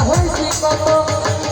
হয়েছি কত?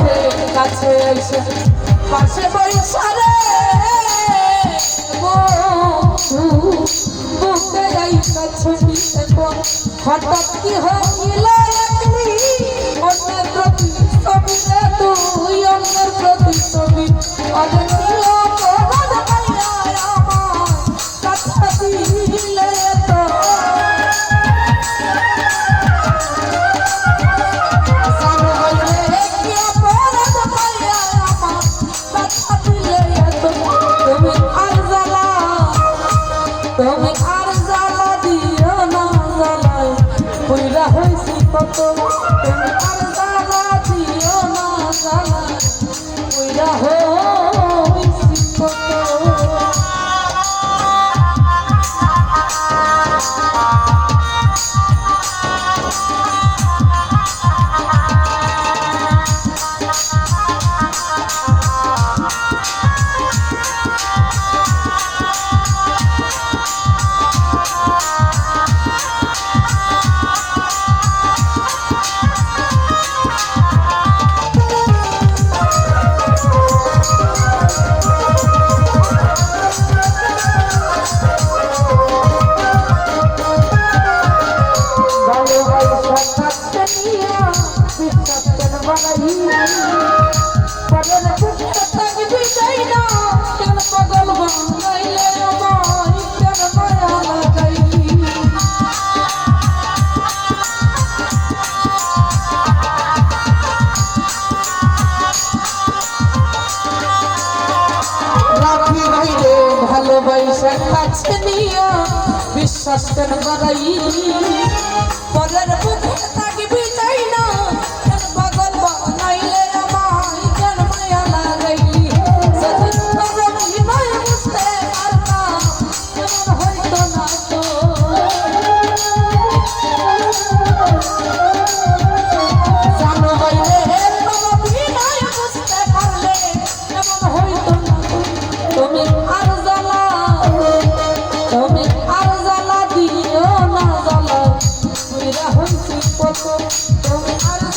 কাছে কাছে এসে পাশে পরিসরে বুকে যাই কাছে হঠাৎ কি হইল অনেক রবি সবিতে তুমি আর জ্বালা দিও না জ্বালাই কইরা হইছি কত, তুমি আর জ্বালা দিও না জ্বালাই কইরা হই ভালোবাসা কাছে নিয়ে বিশ্বাস করে বাড়াই পরের মুখে থাকবে রাহুল কত? তোমার